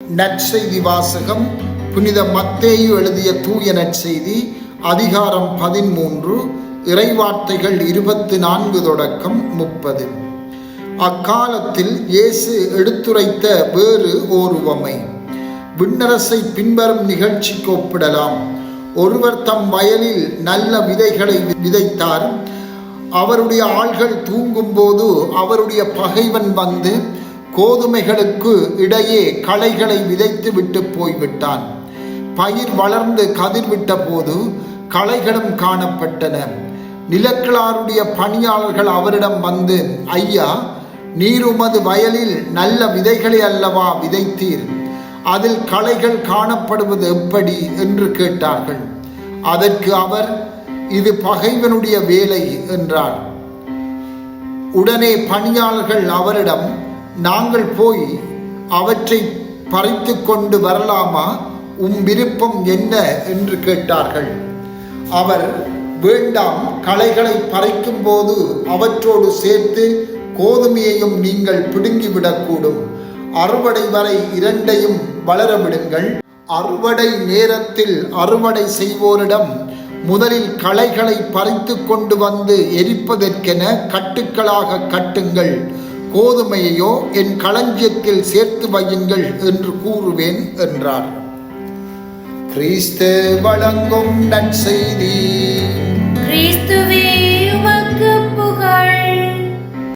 நற்செய்தி வாசகம் புனித மத்தேயு எழுதிய தூய நற்செய்தி அதிகாரம் பதிமூன்று இறைவார்த்தைகள் இருபத்தி நான்கு தொடக்கம் முப்பது. அக்காலத்தில் இயேசு எடுத்துரைத்த வேறு ஓருவமை விண்ணரசை பின்வரும் நிகழ்ச்சிக்கு ஒப்பிடலாம். ஒருவர் தம் வயலில் நல்ல விதைகளை விதைத்தார். அவருடைய ஆள்கள் தூங்கும்போது அவருடைய பகைவன் வந்து கோதுமைகளுக்கு இடையே களைகளை விதைத்து விட்டு போய்விட்டான். பயிர் வளர்ந்து கதிர்விட்ட போது களைகளும் காணப்பட்டன. நிலக்கிழாருடைய பணியாளர்கள் அவரிடம் வந்து ஐயா நீர் உமது வயலில் நல்ல விதைகளை அல்லவா விதைத்தீர்? அதில் களைகள் காணப்படுவது எப்படி? என்று கேட்டார்கள். அதற்கு அவர் இது பகைவனுடைய வேலை என்றார். உடனே பணியாளர்கள் அவரிடம் நாங்கள் போய் அவற்றை பறித்து கொண்டு வரலாமா? உம் விருப்பம் என்ன? என்று கேட்டார்கள். அவர் வேண்டாம் களைகளை பறிக்கும் போது அவற்றோடு சேர்த்து கோதுமையையும் நீங்கள் பிடுங்கிவிடக்கூடும். அறுவடை வரை இரண்டையும் வளரவிடுங்கள். அறுவடை நேரத்தில் அறுவடை செய்வோரிடம் முதலில் களைகளை பறித்து கொண்டு வந்து எரிப்பதற்கென கட்டுக்களாக கட்டுங்கள். கோதுமையையோ என் களஞ்சியத்தில் சேர்த்து வையுங்கள் என்று கூறுவேன் என்றார். கிறிஸ்து வழங்கும் நற்செய்தி. கிறிஸ்துவே